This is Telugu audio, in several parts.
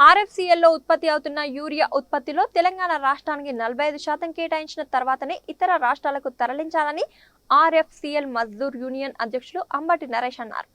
ఆర్ఎఫ్సిఎల్లో ఉత్పత్తి అవుతున్న యూరియా ఉత్పత్తిలో తెలంగాణ రాష్ట్రానికి నలభై ఐదు శాతం కేటాయించిన తర్వాతనే ఇతర రాష్ట్రాలకు తరలించాలని ఆర్ఎఫ్సిఎల్ మజ్దూర్ యూనియన్ అధ్యక్షులు అంబటి నరేష్ అన్నారు.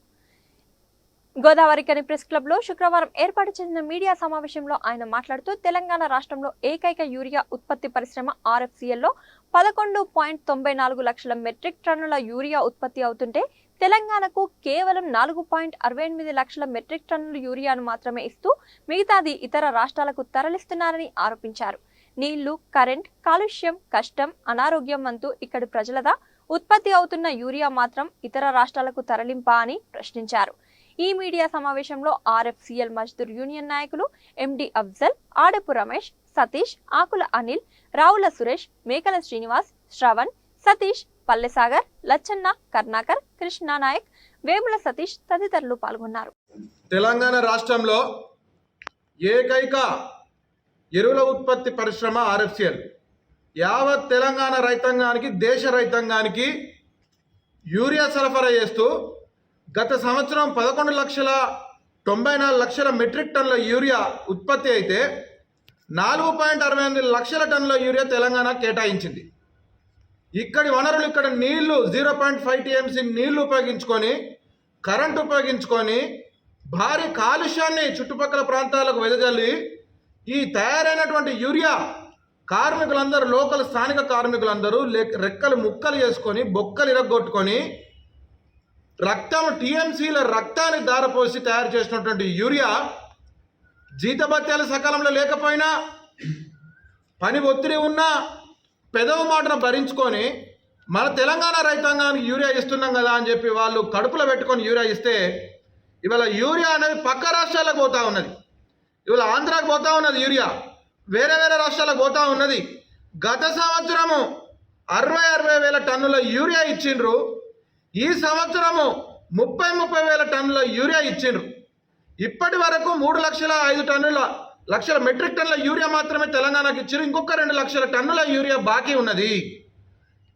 గోదావరి కని ప్రెస్ క్లబ్లో శుక్రవారం ఏర్పాటు చేసిన మీడియా సమావేశంలో ఆయన మాట్లాడుతూ తెలంగాణ రాష్ట్రంలో ఏకైక యూరియా ఉత్పత్తి పరిశ్రమ ఆర్ఎఫ్సిఎల్లో పదకొండు పాయింట్ తొంభై నాలుగు లక్షల మెట్రిక్ టన్నుల యూరియా ఉత్పత్తి అవుతుంటే తెలంగాణకు కేవలం నాలుగు పాయింట్ అరవై ఎనిమిది లక్షల మెట్రిక్ టన్నుల యూరియాను మాత్రమే ఇస్తూ మిగతాది ఇతర రాష్ట్రాలకు తరలిస్తున్నారని ఆరోపించారు. నీళ్ళు కరెంట్ కాలుష్యం కష్టం అనారోగ్యం వంతు ఇక్కడి ప్రజలదా ఉత్పత్తి అవుతున్న యూరియా మాత్రం ఇతర రాష్ట్రాలకు తరలింపా అని ప్రశ్నించారు. ఈ మీడియా సమావేశంలో ఆర్ఎఫ్సిఎల్ మజ్దూర్ యూనియన్ నాయకులు ఎండి అఫ్జల్ ఆడపు రమేష్ సతీష్ ఆకుల అనిల్ రావుల సురేష్ మేకల శ్రీనివాస్ శ్రవణ్ సతీష్ పల్లెసాగర్ లచ్చన్న కర్ణాకర్ కృష్ణా నాయక్ వేముల సతీష్ తదితరులు పాల్గొన్నారు. తెలంగాణ రాష్ట్రంలో ఏకైక ఎరువుల ఉత్పత్తి పరిశ్రమ ఆర్ఎఫ్సిఎల్. యావత్ తెలంగాణ రైతాంగానికి దేశ రైతాంగానికి యూరియా సరఫరా చేస్తూ గత సంవత్సరం పదకొండు లక్షల తొంభై నాలుగు లక్షల మెట్రిక్ టన్నుల యూరియా ఉత్పత్తి అయితే నాలుగు పాయింట్ అరవై ఎనిమిది లక్షల టన్నుల యూరియా తెలంగాణ కేటాయించింది. ఇక్కడి వనరులు ఇక్కడ నీళ్ళు జీరో పాయింట్ ఫైవ్ టీఎంసీ నీళ్ళు ఉపయోగించుకొని కరెంట్ ఉపయోగించుకొని భారీ కాలుష్యాన్ని చుట్టుపక్కల ప్రాంతాలకు వెదజల్లి ఈ తయారైనటువంటి యూరియా కార్మికులందరూ లోకల్ స్థానిక కార్మికులందరూ లెక్- రెక్కలు ముక్కలు చేసుకొని బొక్కలు ఇరగొట్టుకొని రక్తం టీఎంసీల రక్తాన్ని దారపోసి తయారు చేసినటువంటి యూరియా జీతభత్యాలు సకాలంలో లేకపోయినా పని ఒత్తిడి ఉన్నా పెదవ మాటను భరించుకొని మన తెలంగాణ రైతాంగానికి యూరియా ఇస్తున్నాం కదా అని చెప్పి వాళ్ళు కడుపులో పెట్టుకొని యూరియా ఇస్తే ఇవాళ యూరియా అనేది పక్క రాష్ట్రాలకు పోతా ఉన్నది. ఇవాళ ఆంధ్రాకు పోతా ఉన్నది యూరియా. వేరే వేరే రాష్ట్రాలకు పోతా ఉన్నది. గత సంవత్సరము అరవై అరవై వేల టన్నుల యూరియా ఇచ్చిండ్రు. ఈ సంవత్సరము ముప్పై ముప్పై వేల టన్నుల యూరియా ఇచ్చిండ్రు. ఇప్పటి వరకు మూడు లక్షల ఐదు టన్నుల లక్షల మెట్రిక్ టన్నుల యూరియా మాత్రమే తెలంగాణకి ఇచ్చారు. ఇంకొక రెండు లక్షల టన్నుల యూరియా బాకీ ఉన్నది.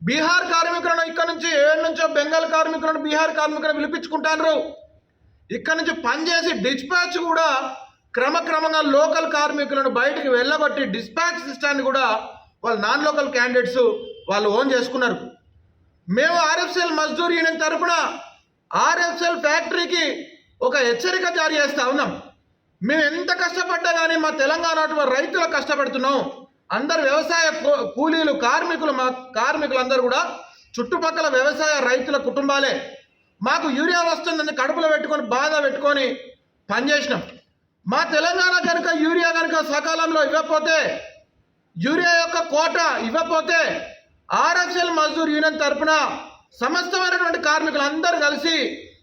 బీహార్ కార్మికులను ఇక్కడ నుంచి ఏడు నుంచో బెంగాల్ కార్మికులను బీహార్ కార్మికులను పిలిపించుకుంటారు ఇక్కడ నుంచి పనిచేసి డిస్పాచ్ కూడా క్రమక్రమంగా లోకల్ కార్మికులను బయటికి వెళ్ళగొట్టి డిస్పాచ్ సిస్టాన్ని కూడా వాళ్ళు నాన్ లోకల్ క్యాండిడేట్స్ వాళ్ళు ఓన్ చేసుకున్నారు. మేము ఆర్ఎఫ్సిఎల్ మజ్దూర్ యూనియన్ తరఫున ఆర్ఎఫ్సిఎల్ ఫ్యాక్టరీకి ఒక హెచ్చరిక జారీ చేస్తా ఉన్నాం. మేము ఎంత కష్టపడ్డా కానీ మా తెలంగాణ అటువంటి రైతులు కష్టపడుతున్నాం. అందరు వ్యవసాయ కూ- కూలీలు కార్మికులు మా కార్మికులందరూ కూడా చుట్టుపక్కల వ్యవసాయ రైతుల కుటుంబాలే. మాకు యూరియా వస్తుందని కడుపులో పెట్టుకొని బాధ పెట్టుకొని పనిచేసినాం మా తెలంగాణ కనుక యూరియా కనుక సకాలంలో ఇవ్వకపోతే యూరియా యొక్క కోట ఇవ్వకపోతే ఆర్ఎఫ్ఎల్ మజ్దూర్ యూనియన్ తరఫున సమస్తమైనటువంటి కార్మికులు అందరూ కలిసి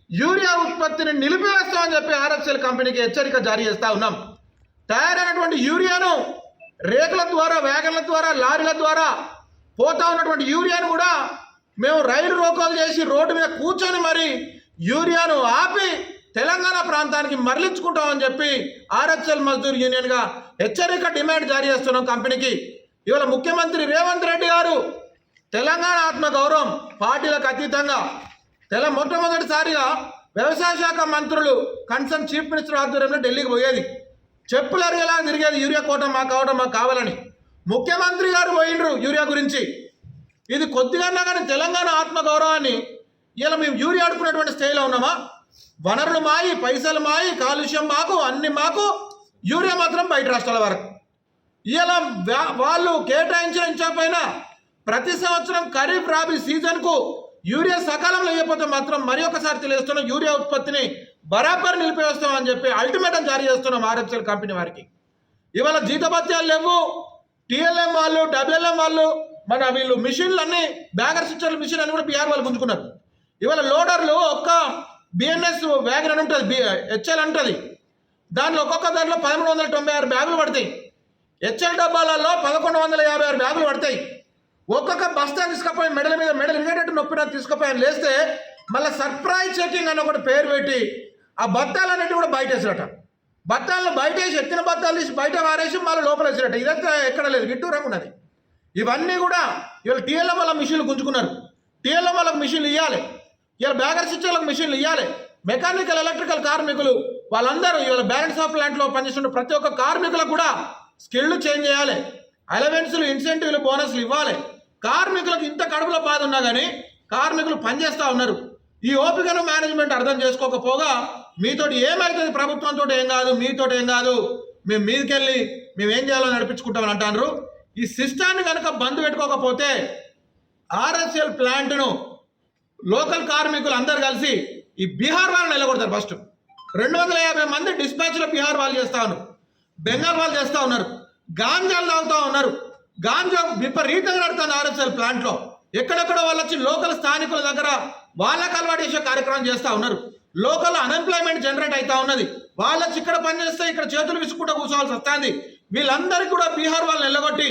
యూరియా ఉత్పత్తిని నిలిపివేస్తామని చెప్పి ఆర్ఎఫ్ఎల్ కంపెనీకి హెచ్చరిక జారీ చేస్తా ఉన్నాం. తయారైనటువంటి యూరియాను రేకుల ద్వారా వ్యాగన్ల ద్వారా లారీల ద్వారా పోతా ఉన్నటువంటి యూరియాను కూడా మేము రైలు రోకోలు చేసి రోడ్డు మీద కూర్చొని మరి యూరియాను ఆపి తెలంగాణ ప్రాంతానికి మరలించుకుంటామని చెప్పి ఆర్హెచ్ఎల్ మజ్దూర్ యూనియన్గా హెచ్చరిక డిమాండ్ జారీ చేస్తున్నాం కంపెనీకి. ఇవాళ ముఖ్యమంత్రి రేవంత్ రెడ్డి గారు తెలంగాణ ఆత్మ గౌరవం పార్టీలకు అతీతంగా తెల మొట్టమొదటిసారిగా వ్యవసాయ శాఖ మంత్రులు కన్సర్న్ చీఫ్ మినిస్టర్ ఆధ్వర్యంలో ఢిల్లీకి పోయేది. చెప్పులు అరిగేలా తిరిగేది యూరియా కోట మాకు కావడం మాకు కావాలని. ముఖ్యమంత్రి గారు పోయిండ్రు యూరియా గురించి. ఇది కొద్దిగా కానీ తెలంగాణ ఆత్మగౌరవాన్ని ఇలా మేము యూరియా ఆడుకునేటువంటి స్థాయిలో ఉన్నామా? వనరులు మాయి పైసలు మాయి కాలుష్యం మాకు అన్ని మాకు యూరియా మాత్రం బయట రాష్ట్రాల వరకు. ఇలా వాళ్ళు కేటాయించిన ఇచ్చకపోయినా ప్రతి సంవత్సరం ఖరీఫ్ రాబీ సీజన్కు యూరియా సకాలంలో ఇవ్వకపోతే మాత్రం మరి ఒకసారి తెలియజేస్తున్నాం యూరియా ఉత్పత్తిని బరాబర్ నిలిపివేస్తామని చెప్పి అల్టిమేటం జారీ చేస్తున్నాం ఆర్ఎఫ్సిఎల్ కంపెనీ వారికి. ఇవాళ జీతభత్యాలు లేవు. టీఎల్ఎం వాళ్ళు డబ్ల్యూఎల్ఎం వాళ్ళు మన వీళ్ళు మిషన్లు అన్ని బ్యాగర్ స్విచ్చర్ల మిషన్ అని కూడా బీఆర్ వాళ్ళు గుంజుకున్నారు. ఇవాళ లోడర్లు ఒక్క బిఎన్ఎస్ వ్యాగన్ అని ఉంటుంది హెచ్ఎల్ ఉంటుంది. దాంట్లో ఒక్కొక్క దాంట్లో పదమూడు వందల తొంభై ఆరు బ్యాగులు పడతాయి. హెచ్ఎల్ డబ్బాలలో పదకొండు వందల యాభై ఆరు బ్యాగులు పడతాయి. ఒక్కొక్క బస్తా తీసుకపోయి మెడల మీద మెడలు నొప్పిన తీసుకుపోయి ఆయన లేస్తే మళ్ళీ సర్ప్రైజ్ చెకింగ్ అని ఒకటి పేరు పెట్టి ఆ బత్తాలన్నిటి కూడా బయట వేసిరట బత్తాలను బయట వేసి ఎత్తిన బత్తాలు తీసి బయట వారేసి మళ్ళీ లోపల వేసిరట. ఇదంతా ఎక్కడ లేదు. విడ్డూరంగా ఉన్నది. ఇవన్నీ కూడా ఇవాళ టీఎల్ఎం వాళ్ళ మిషన్లు గుంజుకున్నారు. టీఎల్ఎం వాళ్ళకి మిషన్లు ఇవ్వాలి ఇవాళ బ్యాగర్ స్విచ్లకు మిషన్లు ఇవ్వాలి మెకానికల్ ఎలక్ట్రికల్ కార్మికులు వాళ్ళందరూ ఇవాళ బ్యాలెన్స్ ఆఫ్ ప్లాంట్లో పనిచేస్తున్న ప్రతి ఒక్క కార్మికులకు కూడా స్కిల్ చేంజ్ చేయాలి. అలవెన్స్లు ఇన్సెంటివ్లు బోనస్లు ఇవ్వాలి. కార్మికులకు ఇంత కడుపులో బాధ ఉన్నా కానీ కార్మికులు పనిచేస్తూ ఉన్నారు. ఈ ఓపికను మేనేజ్మెంట్ అర్థం చేసుకోకపోగా మీతోటి ఏమవుతుంది ప్రభుత్వంతో ఏం కాదు మీతోటి ఏం కాదు. మేము మీదకెళ్ళి మేము ఏం చేయాలో నడిపించుకుంటామని అంటారు ఈ సిస్టాన్ని కనుక బంద్ పెట్టుకోకపోతే ఆర్ఎస్ఎల్ ప్లాంట్ను లోకల్ కార్మికులు అందరు కలిసి ఈ బీహార్ వాళ్ళని నిలగొడతారు ఫస్ట్. రెండు వందల యాభై మంది డిస్పాచ్లో బీహార్ వాళ్ళు చేస్తూ ఉన్నారు. బెంగాల్ వాళ్ళు చేస్తూ ఉన్నారు. గాంజాలు తాగుతూ ఉన్నారు. గాంజా విపరీతంగా నడుతుంది ఆర్ఎస్ఎల్ ప్లాంట్లో. ఎక్కడెక్కడ వాళ్ళు వచ్చి లోకల్ స్థానికుల దగ్గర వాళ్ళకి అలవాటు చేసే కార్యక్రమం చేస్తూ ఉన్నారు. లోకల్ అన్ఎంప్లాయ్మెంట్ జనరేట్ అవుతా ఉన్నది. వాళ్ళు వచ్చి ఇక్కడ పనిచేస్తే ఇక్కడ చేతులు విసుకుంటూ కూర్చోవాల్సి వస్తుంది. వీళ్ళందరికీ కూడా బీహార్ వాళ్ళని ఎల్లగొట్టి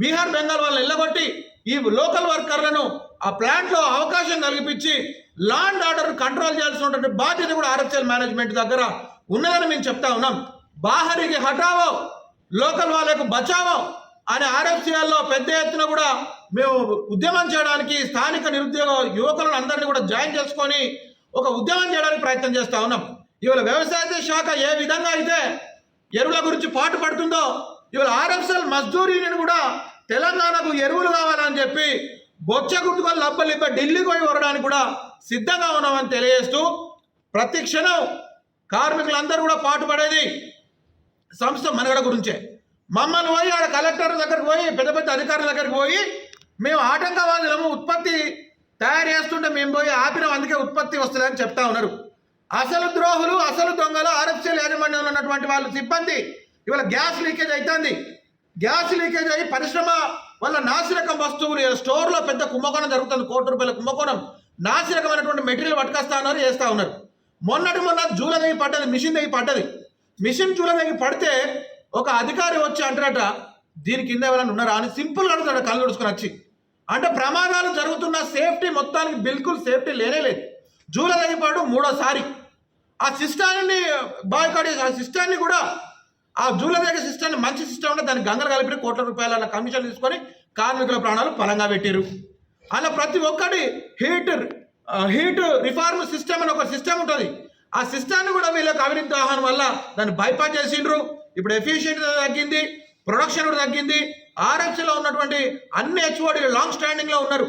బీహార్ బెంగాల్ వాళ్ళని ఎల్లగొట్టి ఈ లోకల్ వర్కర్లను ఆ ప్లాంట్లో అవకాశం కల్పించి లాండ్ ఆర్డర్ కంట్రోల్ చేయాల్సినటువంటి బాధ్యత కూడా ఆర్ఎస్ఎల్ మేనేజ్మెంట్ దగ్గర ఉన్నదని మేము చెప్తా ఉన్నాం. బాహరికి హటావో లోకల్ వాళ్ళకు బచావో అని ఆర్ఎఫ్సిఎల్లో పెద్ద ఎత్తున కూడా మేము ఉద్యమం చేయడానికి స్థానిక నిరుద్యోగ యువకులను అందరినీ కూడా జాయిన్ చేసుకొని ఒక ఉద్యమం చేయడానికి ప్రయత్నం చేస్తా ఉన్నాం. ఇవాళ వ్యవసాయ శాఖ ఏ విధంగా అయితే ఎరువుల గురించి పాటు పడుతుందో ఇవాళ ఆర్ఎఫ్ఎల్ మజ్దూర్ యూనియన్ కూడా తెలంగాణకు ఎరువులు కావాలని చెప్పి బొచ్చ గుట్టుకొని లబ్బలిబ్బ ఢిల్లీ పోయి వరడానికి కూడా సిద్ధంగా ఉన్నామని తెలియజేస్తూ ప్రతి క్షణం కార్మికులందరూ కూడా పాటుపడేది సంస్థ మనుగడ గురించే. మమ్మల్ని పోయి ఆడ కలెక్టర్ దగ్గరికి పోయి పెద్ద పెద్ద అధికారుల దగ్గరికి పోయి మేము ఆటంకవాదులము ఉత్పత్తి తయారు చేస్తుంటే మేము పోయి ఆపినాం అందుకే ఉత్పత్తి వస్తుందని చెప్తా ఉన్నారు. అసలు ద్రోహులు అసలు దొంగలు ఆర్ఎఫ్సీల యాజమాన్యంలో ఉన్నటువంటి వాళ్ళు సిబ్బంది ఇవాళ గ్యాస్ లీకేజ్ అవుతుంది గ్యాస్ లీకేజ్ అయ్యి పరిశ్రమ వల్ల నాసిరకం వస్తువులు స్టోర్లో పెద్ద కుంభకోణం జరుగుతుంది కోటి రూపాయల కుంభకోణం. నాసిరకమైనటువంటి మెటీరియల్ పట్టుకొస్తా ఉన్నారు చేస్తా ఉన్నారు. మొన్నటి మొన్న జూల దగ్గర పడ్డది మిషన్ దగ్గర పడ్డది. మిషన్ జూల దగ్గర పడితే ఒక అధికారి వచ్చి అంటారట దీని కింద ఎవరైనా ఉన్నారా? అని సింపుల్ అడుగుతాడు కళ్ళు తుడుచుకొని వచ్చి. అంటే ప్రమాదాలు జరుగుతున్న సేఫ్టీ మొత్తానికి బిల్కుల్ సేఫ్టీ లేనే లేదు. జూలై దగ్గర మూడోసారి. ఆ సిస్టాన్ని బాయ్కాట్ చేసి ఆ సిస్టాన్ని కూడా ఆ జూలై దగ్గర సిస్టాన్ని మంచి సిస్టమ్ ఉంటే దాన్ని గంగలు కలిపి కోట్ల రూపాయల కమిషన్ తీసుకొని కార్మికుల ప్రాణాలు పలంగా పెట్టారు అలా ప్రతి ఒక్కటి హీట్ హీట్ రిఫార్మ్ సిస్టమ్ అని ఒక సిస్టమ్ ఉంటుంది. ఆ సిస్టాన్ని కూడా వీళ్ళకి అవినీతి ఆహ్వానం వల్ల దాన్ని బైపాస్ చేసిండ్రు. ఇప్పుడు ఎఫిషియెంట్ తగ్గింది ప్రొడక్షన్ కూడా తగ్గింది ఆర్ఎఫ్సీలో ఉన్నటువంటి అన్ని హెచ్ఓడి లాంగ్ స్టాండింగ్లో ఉన్నారు.